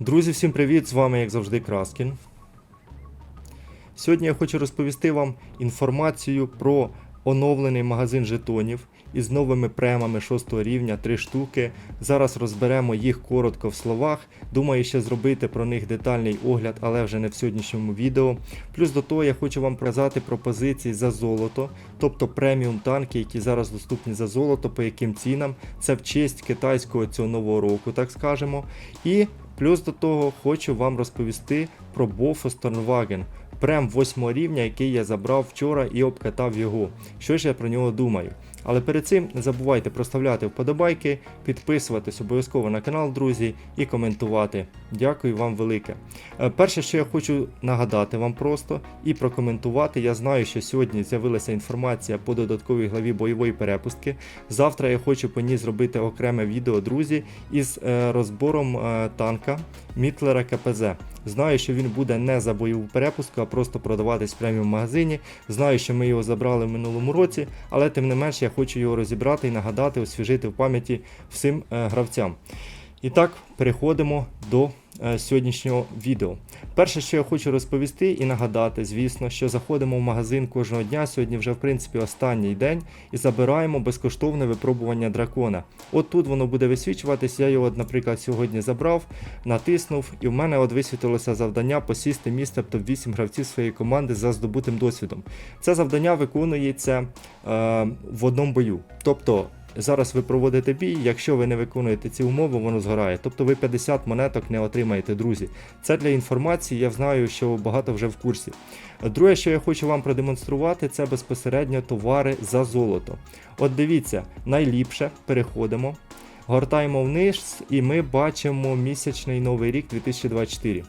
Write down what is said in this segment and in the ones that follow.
Друзі, всім привіт! З вами, як завжди, Краскін. Сьогодні я хочу розповісти вам інформацію про оновлений магазин жетонів із новими премами 6 рівня, 3 штуки. Зараз розберемо їх коротко в словах. Думаю, ще зробити про них детальний огляд, але вже не в сьогоднішньому відео. Плюс до того я хочу вам показати пропозиції за золото, тобто преміум танки, які зараз доступні за золото, по яким цінам. Це в честь китайського цього нового року, так скажемо. І плюс до того хочу вам розповісти про Бофу Сторнваген, Прем 8 рівня, який я забрав вчора і обкатав його. Що ж я про нього думаю? Але перед цим не забувайте проставляти вподобайки, підписуватись обов'язково на канал, друзі, і коментувати. Дякую вам велике. Е, Перше, що я хочу нагадати вам просто і прокоментувати. Я знаю, що сьогодні з'явилася інформація по додатковій главі бойової перепустки. Завтра я хочу по ній зробити окреме відео, друзі, із е, розбором е, танка Мітлера КПЗ. Знаю, що він буде не за бойову перепуску, а просто продаватись в преміум магазині. Знаю, що ми його забрали в минулому році, але тим не менш я хочу його розібрати і нагадати, освіжити в пам'яті всім е, гравцям. І так, переходимо до сьогоднішнього відео. Перше, що я хочу розповісти і нагадати, звісно, що заходимо в магазин кожного дня. Сьогодні вже в принципі останній день і забираємо безкоштовне випробування дракона. От тут воно буде висвічуватись. Я його, наприклад, сьогодні забрав, натиснув, і в мене от висвітилося завдання посісти місце в топ-8 гравців своєї команди за здобутим досвідом. Це завдання виконується е, в одному бою. Тобто Зараз ви проводите бій, якщо ви не виконуєте ці умови, воно згорає. Тобто ви 50 монеток не отримаєте, друзі. Це для інформації, я знаю, що багато вже в курсі. Друге, що я хочу вам продемонструвати, це безпосередньо товари за золото. От дивіться, найліпше переходимо, гортаємо вниз і ми бачимо місячний новий рік 2024.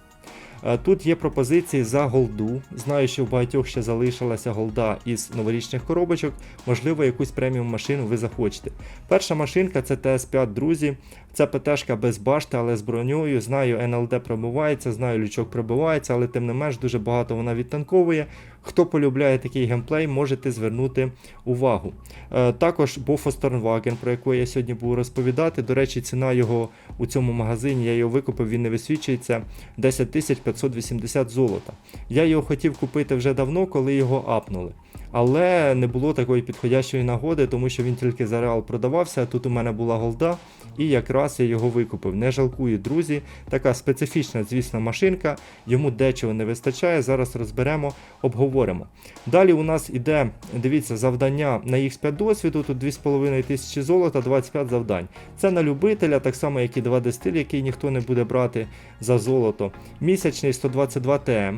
Е, Тут є пропозиції за голду. Знаю, що в багатьох ще залишилася голда із новорічних коробочок. Можливо, якусь преміум машину ви захочете. Перша машинка це ТС5, друзі. Це ПТшка без башти, але з броньою. Знаю, НЛД пробивається, знаю, лючок пробивається, але тим не менш дуже багато вона відтанковує. Хто полюбляє такий геймплей, можете звернути увагу. Е, також Bofo Stornwagen, про яку я сьогодні буду розповідати. До речі, ціна його у цьому магазині, я його викупив, він не висвічується 10 580 золота. Я його хотів купити вже давно, коли його апнули. Але не було такої підходящої нагоди, тому що він тільки за реал продавався. Тут у мене була голда, і якраз я його викупив. Не жалкую, друзі. Така специфічна, звісно, машинка. Йому дечого не вистачає. Зараз розберемо, обговоримо. Далі у нас іде, дивіться, завдання на X5 досвіду. Тут 2,5 тисячі золота, 25 завдань. Це на любителя, так само, як і 2D стиль, який ніхто не буде брати за золото. Місячний 122 ТМ.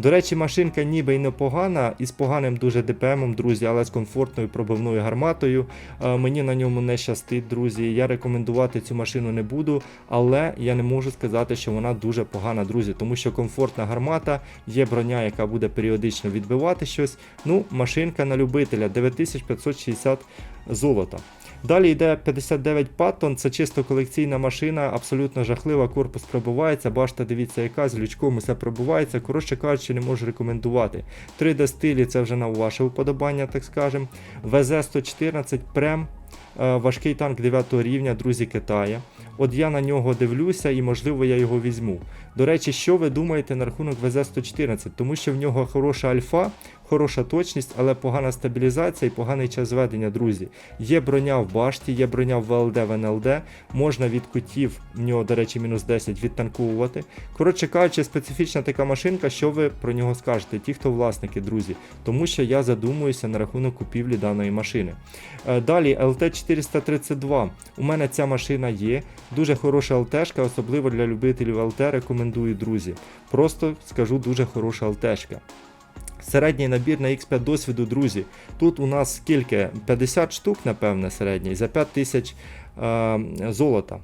До речі, машинка ніби й непогана, із поганим дуже ДПМом, друзі, але з комфортною пробивною гарматою. Е, Мені на ньому не щастить, друзі. Я рекомендувати цю машину не буду, але я не можу сказати, що вона дуже погана, друзі, тому що комфортна гармата, є броня, яка буде періодично відбивати щось. Ну, машинка на любителя 9560 золота. Далі йде 59 Паттон, це чисто колекційна машина, абсолютно жахлива, корпус пробивається, башта, дивіться, яка з лючком усе пробивається. Коротше кажучи, не можу рекомендувати. 3D стилі це вже на ваше вподобання, так скажем. ВЗ-114 Прем. Важкий танк 9 рівня, друзі Китая. От я на нього дивлюся і, можливо, я його візьму. До речі, що ви думаєте на рахунок ВЗ-114? Тому що в нього хороша альфа, хороша точність, але погана стабілізація і поганий час ведення, друзі. Є броня в башті, є броня в ВЛД, в НЛД. Можна від кутів, в нього, до речі, мінус 10 відтанкувати. Коротше кажучи, специфічна така машинка, що ви про нього скажете, ті, хто власники, друзі. Тому що я задумуюся на рахунок купівлі даної машини. Е, Далі LT432. У мене ця машина є. Дуже хороша ЛТшка, особливо для любителів ЛТ рекомендую, друзі. Просто скажу дуже хороша ЛТшка. Середній набір на X5 досвіду, друзі. Тут у нас скільки? 50 штук, напевне, середній, за 5 тисяч е, золота.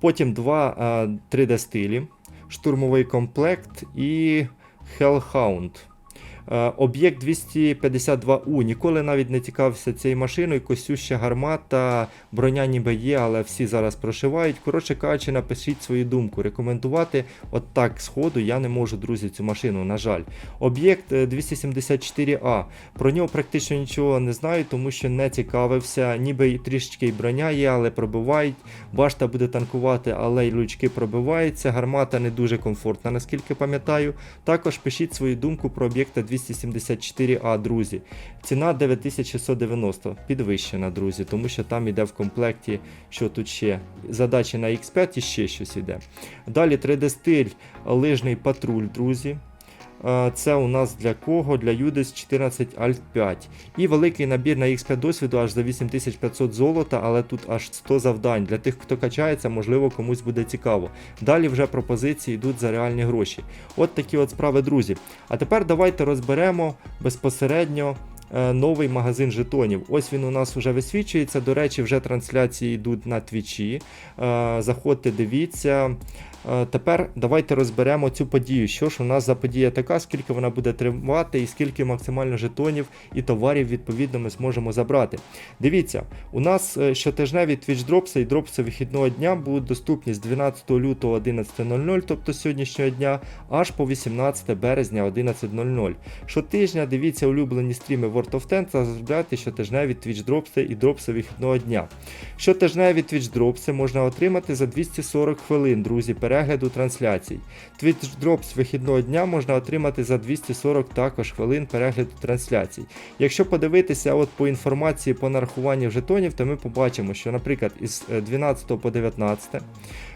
Потім два е, 3D стилі, штурмовий комплект і Hellhound. Е, Об'єкт 252У. Ніколи навіть не цікавився цією машиною. Косюща гармата, броня ніби є, але всі зараз прошивають. Коротше кажучи, напишіть свою думку. Рекомендувати от так сходу я не можу, друзі, цю машину, на жаль. Об'єкт е, 274А. Про нього практично нічого не знаю, тому що не цікавився. Ніби трішечки і броня є, але пробивають. Башта буде танкувати, але й лючки пробиваються. Гармата не дуже комфортна, наскільки пам'ятаю. Також пишіть свою думку про об'єкта 274А, друзі. Ціна 9690, підвищена, друзі, тому що там іде в комплекті, що тут ще. Задачі на X5 і ще щось іде. Далі 3D-стиль, лижний патруль, друзі. Це у нас для кого? Для Юдис 14 Alt 5. І великий набір на X5 досвіду аж за 8500 золота, але тут аж 100 завдань. Для тих, хто качається, можливо, комусь буде цікаво. Далі вже пропозиції йдуть за реальні гроші. От такі от справи, друзі. А тепер давайте розберемо безпосередньо. е, Новий магазин жетонів. Ось він у нас вже висвічується. До речі, вже трансляції йдуть на твічі. Е, Заходьте, дивіться. Е, Тепер давайте розберемо цю подію. Що ж у нас за подія така, скільки вона буде тривати, і скільки максимально жетонів і товарів відповідно ми зможемо забрати. Дивіться, у нас е, щотижневі Twitch дропси і дропси вихідного дня будуть доступні з 12 лютого 11.00, тобто сьогоднішнього дня, аж по 18 березня 11.00. Щотижня дивіться улюблені стріми World of Tanks та заробляйте щотижневі Twitch дропси і дропси вихідного дня. Щотижневі Twitch дропси можна отримати за 240 хвилин, друзі, перегляду трансляцій. Twitch Drops вихідного дня можна отримати за 240 також хвилин перегляду трансляцій. Якщо подивитися от по інформації по нарахуванню жетонів, то ми побачимо, що, наприклад, із е, 12 по 19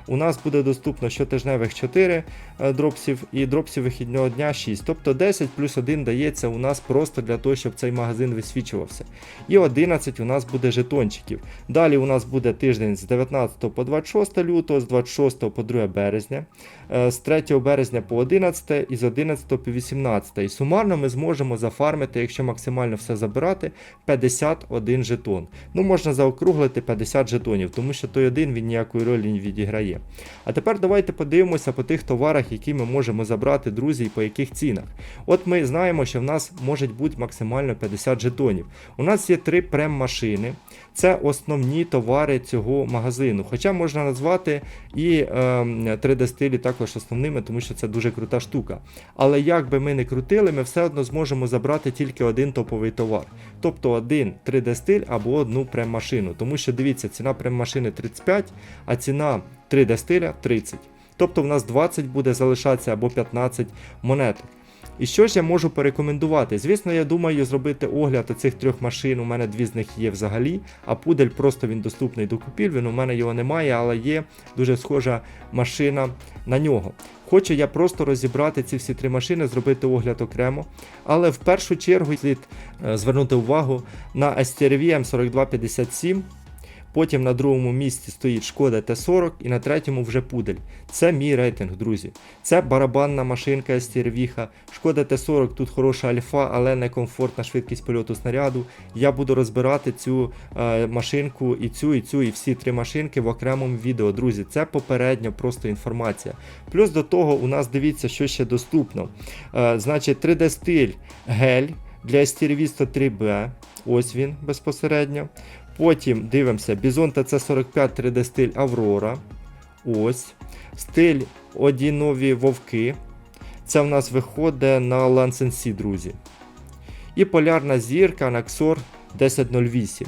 у нас буде доступно щотижневих 4 е, дропсів і дропсів вихідного дня 6. Тобто 10 плюс 1 дається у нас просто для того, щоб цей магазин висвічувався. І 11 у нас буде жетончиків. Далі у нас буде тиждень з 19 по 26 лютого, з 26 по 2 березня, е, з 3 березня по 11 і з 11 по 18. І сумарно ми зможемо зафармити, якщо максимально все забирати, 51 жетон. Ну, можна заокруглити 50 жетонів, тому що той один він ніякої ролі не відіграє. А тепер давайте подивимося по тих товарах, які ми можемо забрати, друзі, і по яких цінах. От ми знаємо, що в нас може бути максимально 50 жетонів. У нас є три прем-машини. Це основні товари цього магазину. Хоча можна назвати і е, 3D-стилі також основними, тому що це дуже крута штука. Але як би ми не крутили, ми все одно зможемо забрати тільки один топовий товар. Тобто один 3D-стиль або одну прем-машину. Тому що дивіться, ціна прем-машини 35, а ціна 3D-стиля 30. Тобто в нас 20 буде залишатися або 15 монеток. І що ж я можу порекомендувати? Звісно, я думаю зробити огляд цих трьох машин. У мене дві з них є взагалі, а пудель просто він доступний до купівлі. У мене його немає, але є дуже схожа машина на нього. Хочу я просто розібрати ці всі три машини, зробити огляд окремо. Але в першу чергу слід е, звернути увагу на STRV M4257. Потім на другому місці стоїть Шкода Т40 і на третьому вже пудель. Це мій рейтинг, друзі. Це барабанна машинка STRV. Шкода Т40 тут хороша альфа, але не комфортна швидкість польоту снаряду. Я буду розбирати цю е, машинку і цю, і цю, і всі три машинки в окремому відео. Друзі, це попередньо просто інформація. Плюс до того, у нас дивіться, що ще доступно. Е, значить, 3D стиль гель для STRV 103B. Ось він безпосередньо. Потім дивимося Bison TC45 3D стиль Аврора. Ось. Стиль Одінові Вовки. Це в нас виходить на Lancen друзі. І полярна зірка Naxor 1008.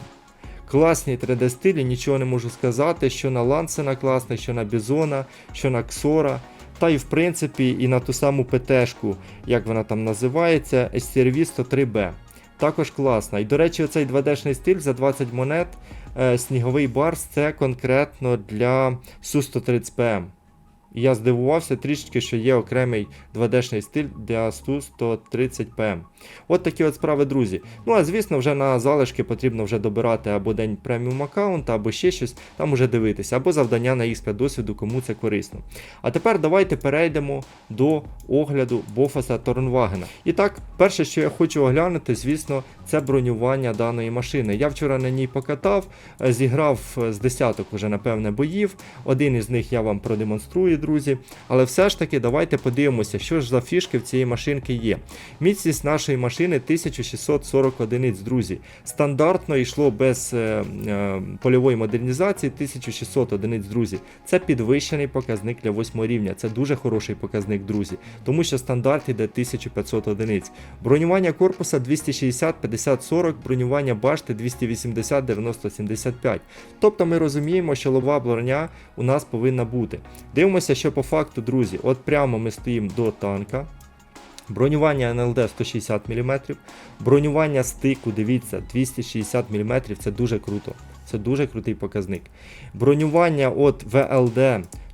Класні 3D стилі, нічого не можу сказати, що на Лансена класний, що на Бізона, що на Ксора. Та й в принципі і на ту саму ПТшку, як вона там називається, STRV 103B. Також класна. І до речі, оцей 2D-шний стиль за 20 монет е, сніговий барс це конкретно для Су-130ПМ. І я здивувався трішки, що є окремий 2D-шний стиль для Су-130ПМ. От такі от справи, друзі. Ну а звісно, вже на залишки потрібно вже добирати або день преміум аккаунта, або ще щось, там уже дивитися, або завдання на X5 досвіду, кому це корисно. А тепер давайте перейдемо до огляду Бофаса Торнвагена. І так, перше, що я хочу оглянути, звісно, це бронювання даної машини. Я вчора на ній покатав, е, зіграв е, з десяток уже, напевне, боїв. Один із них я вам продемонструю, друзі. Але все ж таки, давайте подивимося, що ж за фішки в цієї машинки є. Міцність нашої машини 1640 одиниць, друзі. Стандартно йшло без е, е, польової модернізації 1600 одиниць, друзі. Це підвищений показник для 8 рівня. Це дуже хороший показник, друзі, тому що стандарт іде 1500 одиниць. Бронювання корпуса 260, 50, 40, бронювання башти 280, 90, 75. Тобто ми розуміємо, що лова броня у нас повинна бути. Дивимося, що по факту, друзі, от прямо ми стоїмо до танка. Бронювання НЛД 160 мм, бронювання стику, дивіться, 260 мм, це дуже круто. Це дуже крутий показник. Бронювання от ВЛД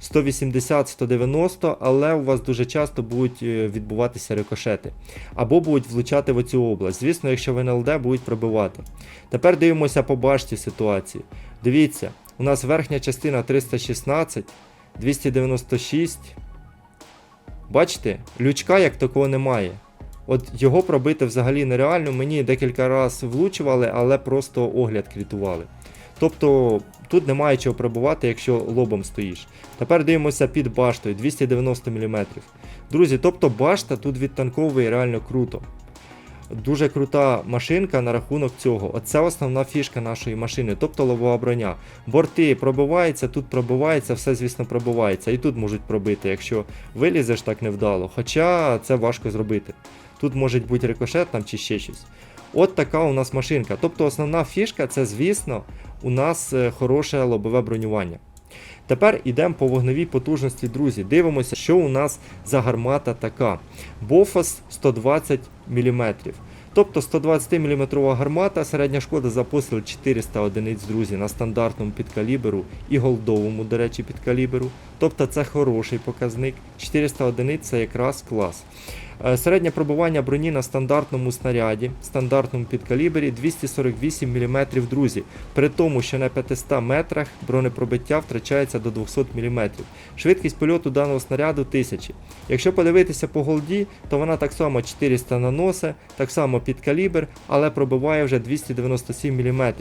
180-190, але у вас дуже часто будуть е, відбуватися рикошети. Або будуть влучати в оцю область. Звісно, якщо в НЛД будуть пробивати. Тепер дивимося по башті ситуації. Дивіться, у нас верхня частина 316, 296. Бачите, лючка як такого немає. От його пробити взагалі нереально. Мені декілька разів влучували, але просто огляд крітували. Тобто тут немає чого пробувати, якщо лобом стоїш. Тепер дивимося під баштою 290 мм. Друзі, тобто башта тут відтанковує реально круто. Дуже крута машинка на рахунок цього. Оце основна фішка нашої машини, тобто лобова броня. Борти пробиваються, тут пробивається, все, звісно, пробивається. І тут можуть пробити, якщо вилізеш так невдало. Хоча це важко зробити. Тут може бути рикошет там чи ще щось. От така у нас машинка. Тобто основна фішка це, звісно, у нас е, хороше лобове бронювання. Тепер йдемо по вогневій потужності, друзі. Дивимося, що у нас за гармата така. Бофос 120 мм. Тобто 120 мм гармата, середня шкода за постріл 400 одиниць, друзі, на стандартному підкаліберу і голдовому, до речі, підкаліберу. Тобто це хороший показник. 400 одиниць це якраз клас. Е, Середнє пробування броні на стандартному снаряді, стандартному підкалібері 248 мм, друзі. При тому, що на 500 метрах бронепробиття втрачається до 200 мм. Швидкість польоту даного снаряду 1000. Якщо подивитися по голді, то вона так само 400 наносить, так само під калібр, але пробиває вже 297 мм.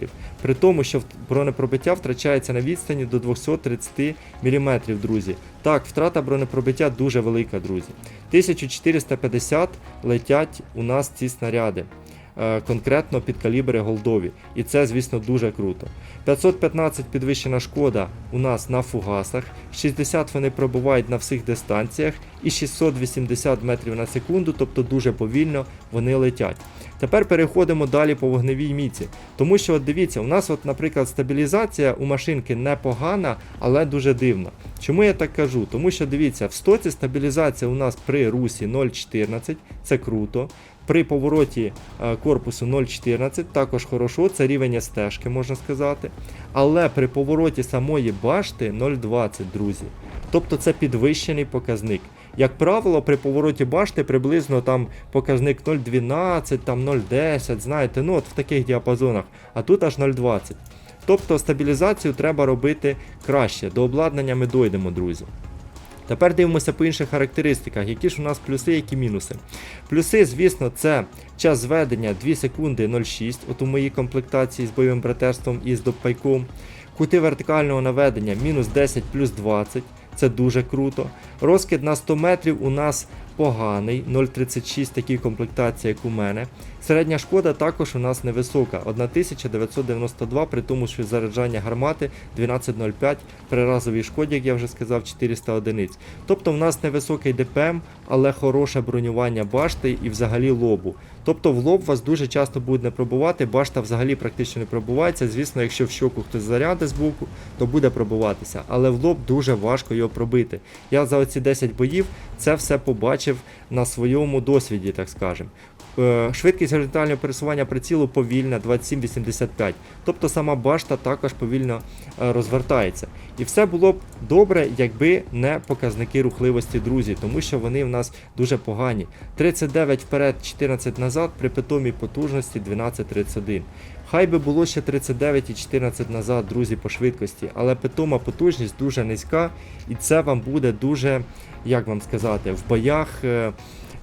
При тому, що бронепробиття втрачається на відстані до 230 мм, друзі. Так, втрата бронепробиття дуже велика, друзі. 1450 летять у нас ці снаряди. Е, Конкретно під калібри голдові. І це, звісно, дуже круто. 515 підвищена шкода у нас на фугасах, 60 вони пробувають на всіх дистанціях і 680 метрів на секунду, тобто дуже повільно вони летять. Тепер переходимо далі по вогневій міці. Тому що, от дивіться, у нас, от, наприклад, стабілізація у машинки непогана, але дуже дивна. Чому я так кажу? Тому що дивіться, в стоці стабілізація у нас при русі 0,14, це круто. При повороті е, корпусу 0,14 також хорошо, це рівень стежки, можна сказати. Але при повороті самої башти 0,20, друзі. Тобто це підвищений показник. Як правило, при повороті башти приблизно там показник 0,12, там 0,10, знаєте, ну от в таких діапазонах, а тут аж 0,20. Тобто стабілізацію треба робити краще. До обладнання ми дойдемо, друзі. Тепер дивимося по інших характеристиках, які ж у нас плюси, які мінуси. Плюси, звісно, це час зведення 2 секунди 0,6, от у моїй комплектації з бойовим братерством і з допайком. Кути вертикального наведення мінус 10 плюс 20, це дуже круто. Розкид на 100 метрів у нас поганий, 0,36 такій комплектації, як у мене. Середня шкода також у нас невисока, 1992, при тому, що заряджання гармати 12,05, при разовій шкоді, як я вже сказав, 400 одиниць. Тобто в нас невисокий ДПМ, але хороше бронювання башти і взагалі лобу. Тобто в лоб вас дуже часто буде не пробувати, башта взагалі практично не пробувається. Звісно, якщо в щоку хтось заряде з боку, то буде пробуватися. Але в лоб дуже важко його пробити. Я за оці 10 боїв це все побачив на своєму досвіді, так скажемо. Е, Швидкість горизонтального пересування прицілу повільна 27-85. Тобто сама башта також повільно е, розвертається. І все було б добре, якби не показники рухливості, друзі, тому що вони в нас дуже погані. 39 вперед, 14 назад при питомій потужності 12-31. Хай би було ще 39,14 назад, друзі, по швидкості, але питома потужність дуже низька, і це вам буде дуже, як вам сказати, в боях. е,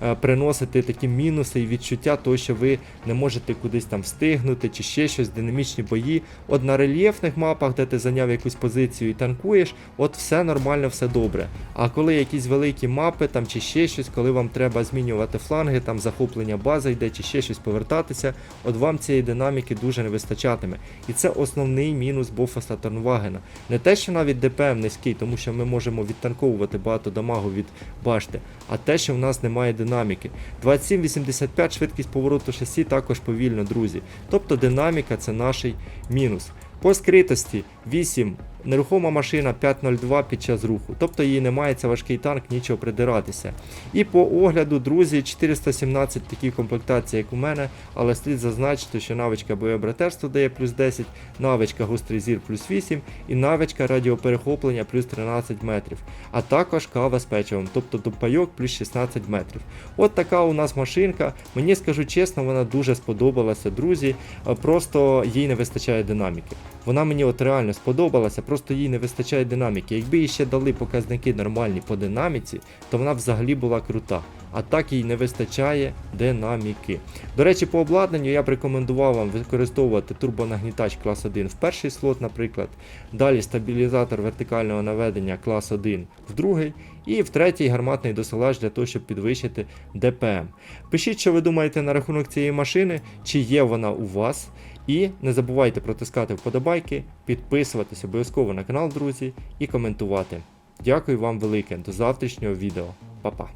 е, Приносити такі мінуси і відчуття того, що ви не можете кудись там встигнути чи ще щось, динамічні бої. От на рельєфних мапах, де ти зайняв якусь позицію і танкуєш, от все нормально, все добре. А коли якісь великі мапи там чи ще щось, коли вам треба змінювати фланги, там захоплення бази йде, чи ще щось повертатися, от вам цієї динаміки дуже не вистачатиме. І це основний мінус Бофаса Торнвагена. Не те, що навіть ДПМ низький, тому що ми можемо відтанковувати багато дамагу від башти, а те, що в нас немає динаміки. 27,85 швидкість повороту шасі також повільно, друзі. Тобто динаміка це наш мінус. По скритості 8. Нерухома машина 5.02 під час руху, тобто її немає, це важкий танк, нічого придиратися. І по огляду, друзі, 417 такі комплектації, як у мене, але слід зазначити, що навичка боєбратерство дає плюс 10, навичка гострий зір плюс 8 і навичка радіоперехоплення плюс 13 метрів, а також кава з печивом, тобто допайок плюс 16 метрів. От така у нас машинка. Мені скажу чесно, вона дуже сподобалася, друзі. Просто їй не вистачає динаміки. Вона мені от реально сподобалася, просто їй не вистачає динаміки. Якби їй ще дали показники нормальні по динаміці, то вона взагалі була крута. А так їй не вистачає динаміки. До речі, по обладнанню я б рекомендував вам використовувати турбонагнітач клас 1 в перший слот, наприклад. Далі стабілізатор вертикального наведення клас 1 в другий. І в третій гарматний досилач для того, щоб підвищити ДПМ. Пишіть, що ви думаєте на рахунок цієї машини, чи є вона у вас. І не забувайте протискати вподобайки, підписуватись обов'язково на канал, друзі, і коментувати. Дякую вам велике. До завтрашнього відео. Па-па.